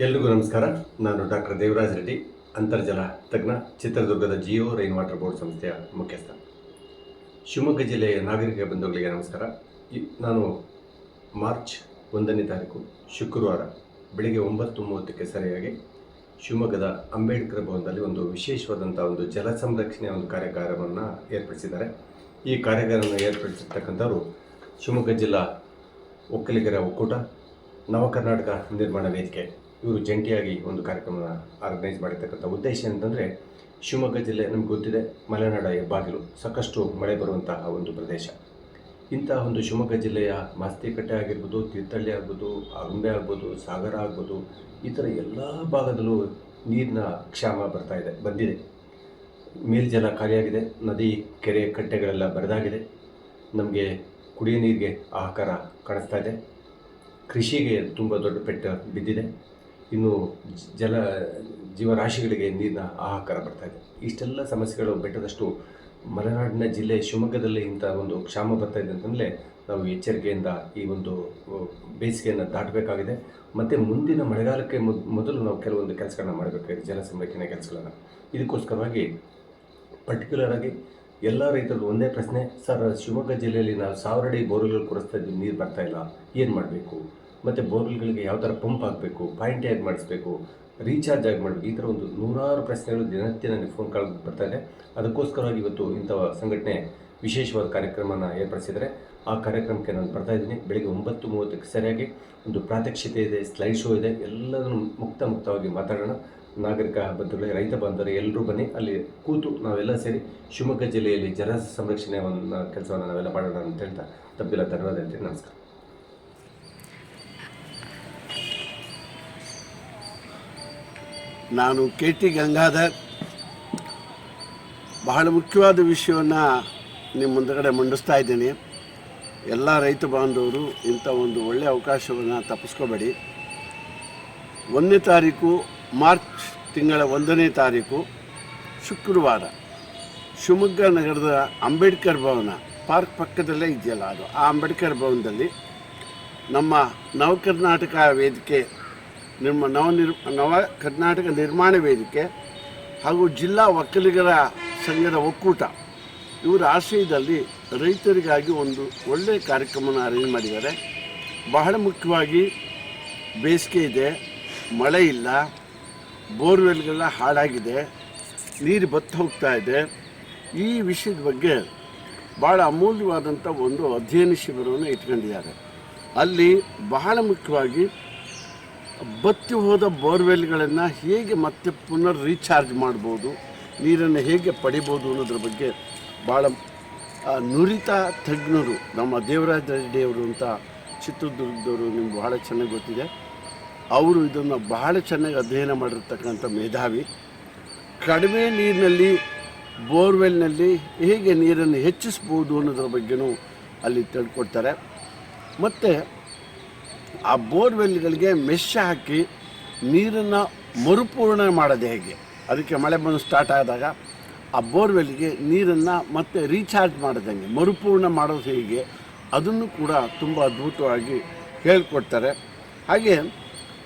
ಎಲ್ರಿಗೂ ನಮಸ್ಕಾರ. ನಾನು ಡಾಕ್ಟರ್ ದೇವರಾಜ್ ರೆಡ್ಡಿ, ಅಂತರ್ಜಲ ತಜ್ಞ, ಚಿತ್ರದುರ್ಗದ ಜಿಯೋ ರೈನ್ ವಾಟರ್ ಬೋರ್ಡ್ ಸಂಸ್ಥೆಯ ಮುಖ್ಯಸ್ಥ. ಶಿವಮೊಗ್ಗ ಜಿಲ್ಲೆಯ ನಾಗರಿಕ ಬಂಧುಗಳಿಗೆ ನಮಸ್ಕಾರ. ನಾನು ಮಾರ್ಚ್ ಒಂದನೇ ತಾರೀಕು, ಶುಕ್ರವಾರ ಬೆಳಿಗ್ಗೆ ಒಂಬತ್ತು ಮೂವತ್ತಕ್ಕೆ ಸರಿಯಾಗಿ ಶಿವಮೊಗ್ಗದ ಅಂಬೇಡ್ಕರ್ ಭವನದಲ್ಲಿ ಒಂದು ವಿಶೇಷವಾದಂಥ ಒಂದು ಜಲ ಸಂರಕ್ಷಣೆಯ ಒಂದು ಕಾರ್ಯಾಗಾರವನ್ನು ಏರ್ಪಡಿಸಿದ್ದಾರೆ. ಈ ಕಾರ್ಯಾಗಾರವನ್ನು ಏರ್ಪಡಿಸಿರ್ತಕ್ಕಂಥವರು ಶಿವಮೊಗ್ಗ ಜಿಲ್ಲಾ ಒಕ್ಕಲಿಗರ ಒಕ್ಕೂಟ ನವ ಕರ್ನಾಟಕ ನಿರ್ಮಾಣ ವೇದಿಕೆ. ಇವರು ಜಂಟಿಯಾಗಿ ಒಂದು ಕಾರ್ಯಕ್ರಮನ ಆರ್ಗನೈಸ್ ಮಾಡಿರ್ತಕ್ಕಂಥ ಉದ್ದೇಶ ಅಂತಂದರೆ ಶಿವಮೊಗ್ಗ ಜಿಲ್ಲೆ ನಮ್ಗೆ ಗೊತ್ತಿದೆ, ಮಲೆನಾಡ ಬಾಗಿಲು ಸಾಕಷ್ಟು ಮಳೆ ಬರುವಂತಹ ಒಂದು ಪ್ರದೇಶ. ಇಂತಹ ಒಂದು ಶಿವಮೊಗ್ಗ ಜಿಲ್ಲೆಯ ಮಾಸ್ತಿಕಟ್ಟೆ ಆಗಿರ್ಬೋದು ತೀರ್ಥಳ್ಳಿ ಆಗ್ಬೋದು ಅಗುಂಬೆ ಆಗ್ಬೋದು, ಸಾಗರ ಆಗ್ಬೋದು, ಈ ಥರ ಎಲ್ಲ ಭಾಗದಲ್ಲೂ ನೀರಿನ ಕ್ಷಾಮ ಬರ್ತಾ ಇದೆ, ಬಂದಿದೆ. ಮೇಲ್ಜಲ ಖಾಲಿಯಾಗಿದೆ, ನದಿ, ಕೆರೆ ಕಟ್ಟೆಗಳೆಲ್ಲ ಬರೆದಾಗಿದೆ. ನಮಗೆ ಕುಡಿಯೋ ನೀರಿಗೆ ಆಹಾಕಾರ ಕಾಣಿಸ್ತಾ ಇದೆ. ಕೃಷಿಗೆ ತುಂಬ ದೊಡ್ಡ ಪೆಟ್ಟು ಬಿದ್ದಿದೆ. ಇನ್ನು ಜಲ ಜೀವರಾಶಿಗಳಿಗೆ ನೀರಿನ ಆಹಾಕಾರ ಬರ್ತಾ ಇದೆ. ಇಷ್ಟೆಲ್ಲ ಸಮಸ್ಯೆಗಳು ಬೆಟ್ಟದಷ್ಟು ಮಲೆನಾಡಿನ ಜಿಲ್ಲೆ ಶಿವಮೊಗ್ಗದಲ್ಲಿ ಇಂಥ ಒಂದು ಕ್ಷಾಮ ಬರ್ತಾ ಇದೆ ಅಂತಂದರೆ ನಾವು ಎಚ್ಚರಿಕೆಯಿಂದ ಈ ಒಂದು ಬೇಸಿಗೆಯನ್ನು ದಾಟಬೇಕಾಗಿದೆ. ಮತ್ತು ಮುಂದಿನ ಮಳೆಗಾಲಕ್ಕೆ ಮೊದ್- ಮೊದಲು ನಾವು ಕೆಲವೊಂದು ಕೆಲಸಗಳನ್ನ ಮಾಡಬೇಕಾಗಿದೆ, ಜಲ ಸಂರಕ್ಷಣೆ ಕೆಲಸಗಳನ್ನು. ಇದಕ್ಕೋಸ್ಕರವಾಗಿ ಪರ್ಟಿಕ್ಯುಲರ್ ಆಗಿ ಎಲ್ಲ ರೈತರದ್ದು ಒಂದೇ ಪ್ರಶ್ನೆ, ಸರ್, ಶಿವಮೊಗ್ಗ ಜಿಲ್ಲೆಯಲ್ಲಿ ನಾವು ಸಾವಿರ ಅಡಿ ಬೋರ್ವೆಲ್ಗಳು ಕೊಡಿಸ್ತಾ ಇದ್ದೀವಿ, ನೀರು ಬರ್ತಾ ಇಲ್ಲ, ಏನು ಮಾಡಬೇಕು? ಮತ್ತು ಬೋರ್ವೆಲ್ಗಳಿಗೆ ಯಾವ ಥರ ಪಂಪ್ ಹಾಕಬೇಕು, ಪಾಯಿಂಟ್ ಹೇಗೆ ಮಾಡಿಸ್ಬೇಕು, ರೀಚಾರ್ಜ್ ಆಗಿ ಮಾಡಬೇಕು, ಈ ಥರ ಒಂದು ನೂರಾರು ಪ್ರಶ್ನೆಗಳು ದಿನನಿತ್ಯ ನನಗೆ ಫೋನ್ ಕಾಲ್ ಬರ್ತಾ ಇದೆ. ಅದಕ್ಕೋಸ್ಕರವಾಗಿ ಇವತ್ತು ಇಂಥ ಸಂಘಟನೆ ವಿಶೇಷವಾದ ಕಾರ್ಯಕ್ರಮನ ಏರ್ಪಡಿಸಿದರೆ ಆ ಕಾರ್ಯಕ್ರಮಕ್ಕೆ ನಾನು ಬರ್ತಾ ಇದ್ದೀನಿ. ಬೆಳಿಗ್ಗೆ ಒಂಬತ್ತು ಮೂವತ್ತಕ್ಕೆ ಸರಿಯಾಗಿ ಒಂದು ಪ್ರಾತ್ಯಕ್ಷಿತೆ ಇದೆ ಸ್ಲೈಡ್ ಶೋ ಇದೆ. ಎಲ್ಲದನ್ನು ಮುಕ್ತ ಮುಕ್ತವಾಗಿ ಮಾತಾಡೋಣ. ನಾಗರಿಕ ಬಂಧುಗಳೇ, ರೈತ ಬಾಂಧವರೇ, ಎಲ್ಲರೂ ಬನ್ನಿ. ಅಲ್ಲಿ ಕೂತು ನಾವೆಲ್ಲ ಸೇರಿ ಶಿವಮೊಗ್ಗ ಜಿಲ್ಲೆಯಲ್ಲಿ ಜಲ ಸಂರಕ್ಷಣೆ ಕೆಲಸವನ್ನು ನಾವೆಲ್ಲ ಮಾಡೋಣ ಅಂತ ಹೇಳ್ತಾ ತಪ್ಪಿಲ್ಲ ಧನ್ಯವಾದ ಹೇಳ್ತೀನಿ. ನಮಸ್ಕಾರ. ನಾನು ಕೆ ಟಿ ಗಂಗಾಧರ್. ಬಹಳ ಮುಖ್ಯವಾದ ವಿಷಯವನ್ನು ನಿಮ್ಮ ಮುಂದಗಡೆ ಮಂಡಿಸ್ತಾ ಇದ್ದೀನಿ. ಎಲ್ಲ ರೈತ ಬಾಂಧವರು ಇಂಥ ಒಂದು ಒಳ್ಳೆಯ ಅವಕಾಶವನ್ನು ತಪ್ಪಿಸ್ಕೋಬೇಡಿ. ಒಂದನೇ ತಾರೀಕು, ಮಾರ್ಚ್ ತಿಂಗಳ ಒಂದನೇ ತಾರೀಕು, ಶುಕ್ರವಾರ. ಶಿವಮೊಗ್ಗ ನಗರದ ಅಂಬೇಡ್ಕರ್ ಭವನ ಪಾರ್ಕ್ ಪಕ್ಕದಲ್ಲೇ ಇದೆಯಲ್ಲ ಅದು. ಆ ಅಂಬೇಡ್ಕರ್ ಭವನದಲ್ಲಿ ನಮ್ಮ ನವಕರ್ನಾಟಕ ವೇದಿಕೆ ನಿರ್ಮ ನವ ನಿರ್ ನವ ಕರ್ನಾಟಕ ನಿರ್ಮಾಣ ವೇದಿಕೆ ಹಾಗೂ ಜಿಲ್ಲಾ ಒಕ್ಕಲಿಗರ ಸಂಘದ ಒಕ್ಕೂಟ. ಇವರ ಆಶ್ರಯದಲ್ಲಿ ರೈತರಿಗಾಗಿ ಒಂದು ಒಳ್ಳೆಯ ಕಾರ್ಯಕ್ರಮನ ಅರೇಂಜ್ ಮಾಡಿದ್ದಾರೆ. ಬಹಳ ಮುಖ್ಯವಾಗಿ ಬೇಸಿಗೆ ಇದೆ, ಮಳೆ ಇಲ್ಲ ಬೋರ್ವೆಲ್ಗೆಲ್ಲ ಹಾಳಾಗಿದೆ, ನೀರು ಬತ್ತ ಹೋಗ್ತಾ ಇದೆ. ಈ ವಿಷಯದ ಬಗ್ಗೆ ಭಾಳ ಅಮೂಲ್ಯವಾದಂಥ ಒಂದು ಅಧ್ಯಯನ ಶಿಬಿರವನ್ನು ಇಟ್ಕೊಂಡಿದ್ದಾರೆ. ಅಲ್ಲಿ ಬಹಳ ಮುಖ್ಯವಾಗಿ ಬತ್ತಿ ಹೋದ ಬೋರ್ವೆಲ್ಗಳನ್ನು ಹೇಗೆ ಮತ್ತೆ ಪುನರ್ ರೀಚಾರ್ಜ್ ಮಾಡ್ಬೋದು, ನೀರನ್ನು ಹೇಗೆ ಪಡಿಬೋದು ಅನ್ನೋದ್ರ ಬಗ್ಗೆ ಭಾಳ ನುರಿತ ತಜ್ಞರು, ನಮ್ಮ ದೇವರಾಜ ರೆಡ್ಡಿಯವರು ಅಂತ ಚಿತ್ರದುರ್ಗದವರು ನಿಮ್ಗೆ ಬಹಳ ಚೆನ್ನಾಗಿ ಗೊತ್ತಿದೆ. ಅವರು ಇದನ್ನು ಬಹಳ ಚೆನ್ನಾಗಿ ಅಧ್ಯಯನ ಮಾಡಿರ್ತಕ್ಕಂಥ ಮೇಧಾವಿ. ಕಡಿಮೆ ನೀರಿನಲ್ಲಿ, ಬೋರ್ವೆಲ್ನಲ್ಲಿ ಹೇಗೆ ನೀರನ್ನು ಹೆಚ್ಚಿಸ್ಬೋದು ಅನ್ನೋದ್ರ ಬಗ್ಗೆನೂ ಅಲ್ಲಿ ತಿಳ್ಕೊಡ್ತಾರೆ. ಮತ್ತು ಆ ಬೋರ್ವೆಲ್ಗಳಿಗೆ ಮೆಶ್ ಹಾಕಿ ನೀರನ್ನು ಮರುಪೂರ್ಣ ಮಾಡೋದು ಹೇಗೆ? ಅದಕ್ಕೆ ಮಳೆ ಬಂದು ಸ್ಟಾರ್ಟ್ ಆದಾಗ ಆ ಬೋರ್ವೆಲ್ಗೆ ನೀರನ್ನು ಮತ್ತೆ ರೀಚಾರ್ಜ್ ಮಾಡೋದಂಗೆ ಮರುಪೂರ್ಣ ಮಾಡೋದು ಹೇಗೆ? ಅದನ್ನು ಕೂಡ ತುಂಬ ಅದ್ಭುತವಾಗಿ ಹೇಳ್ಕೊಡ್ತಾರೆ. ಹಾಗೆ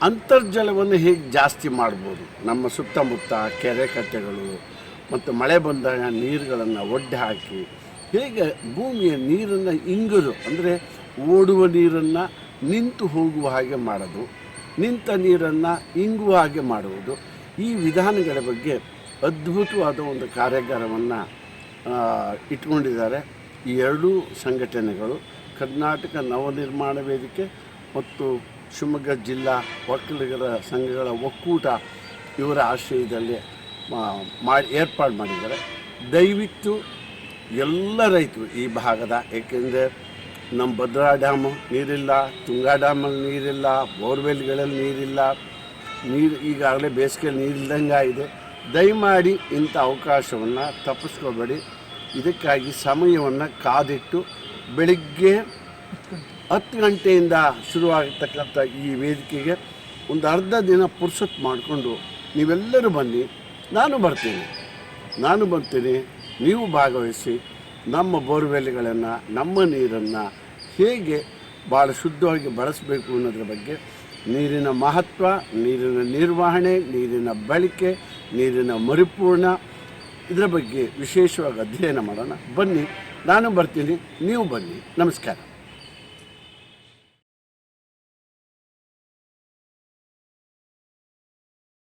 ಅಂತರ್ಜಲವನ್ನು ಹೇಗೆ ಜಾಸ್ತಿ ಮಾಡ್ಬೋದು? ನಮ್ಮ ಸುತ್ತಮುತ್ತ ಕೆರೆ ಕಟ್ಟೆಗಳು ಮತ್ತು ಮಳೆ ಬಂದಾಗ ನೀರುಗಳನ್ನು ಒಡ್ಡೆ ಹಾಕಿ ಹೇಗೆ ಭೂಮಿಯ ನೀರನ್ನು ಇಂಗಲು ಅಂದರೆ ಓಡುವ ನೀರನ್ನು ನಿಂತು ಹೋಗುವ ಹಾಗೆ ಮಾಡೋದು, ನಿಂತ ನೀರನ್ನು ಇಂಗುವ ಹಾಗೆ ಮಾಡುವುದು. ಈ ವಿಧಾನಗಳ ಬಗ್ಗೆ ಅದ್ಭುತವಾದ ಒಂದು ಕಾರ್ಯಾಗಾರವನ್ನು ಇಟ್ಕೊಂಡಿದ್ದಾರೆ ಈ ಎರಡೂ ಸಂಘಟನೆಗಳು. ಕರ್ನಾಟಕ ನವನಿರ್ಮಾಣ ವೇದಿಕೆ ಮತ್ತು ಶಿವಮೊಗ್ಗ ಜಿಲ್ಲಾ ಒಕ್ಕಲಿಗರ ಸಂಘಗಳ ಒಕ್ಕೂಟ ಇವರ ಆಶ್ರಯದಲ್ಲಿ ಮಾಡಿ, ಏರ್ಪಾಡು ಮಾಡಿದ್ದಾರೆ. ದಯವಿಟ್ಟು ಎಲ್ಲ ರೈತರು ಈ ಭಾಗದ, ಏಕೆಂದರೆ ನಮ್ಮ ಭದ್ರಾ ಡ್ಯಾಮು ನೀರಿಲ್ಲ, ತುಂಗಾ ಡ್ಯಾಮಲ್ಲಿ ನೀರಿಲ್ಲ, ಬೋರ್ವೆಲ್ಗಳಲ್ಲಿ ನೀರಿಲ್ಲ. ನೀರು ಈಗಾಗಲೇ ಬೇಸಿಗೆಯಲ್ಲಿ ನೀರಿಲ್ದಂಗೆ ಆಗಿದೆ. ದಯಮಾಡಿ ಇಂಥ ಅವಕಾಶವನ್ನು ತಪ್ಪಿಸ್ಕೋಬೇಡಿ. ಇದಕ್ಕಾಗಿ ಸಮಯವನ್ನು ಕಾದಿಟ್ಟು ಬೆಳಿಗ್ಗೆ ಹತ್ತು ಗಂಟೆಯಿಂದ ಶುರುವಾಗಿರ್ತಕ್ಕಂಥ ಈ ವೇದಿಕೆಗೆ ಒಂದು ಅರ್ಧ ದಿನ ಪುರ್ಸೊತ್ತು ಮಾಡಿಕೊಂಡು ನೀವೆಲ್ಲರೂ ಬನ್ನಿ. ನಾನು ಬರ್ತೀನಿ. ನಾನು ಬರ್ತೀನಿ. ನೀವು ಭಾಗವಹಿಸಿ. ನಮ್ಮ ಬೋರ್ವೆಲ್ಗಳನ್ನು, ನಮ್ಮ ನೀರನ್ನು ಹೇಗೆ ಭಾಳ ಶುದ್ಧವಾಗಿ ಬಳಸಬೇಕು ಅನ್ನೋದ್ರ ಬಗ್ಗೆ ನೀರಿನ ಮಹತ್ವ, ನೀರಿನ ನಿರ್ವಹಣೆ, ನೀರಿನ ಬಳಕೆ, ನೀರಿನ ಮರುಪೂರ್ಣ ಇದರ ಬಗ್ಗೆ ವಿಶೇಷವಾಗಿ ಅಧ್ಯಯನ ಮಾಡೋಣ. ಬನ್ನಿ, ನಾನು ಬರ್ತೀನಿ, ನೀವು ಬನ್ನಿ. ನಮಸ್ಕಾರ.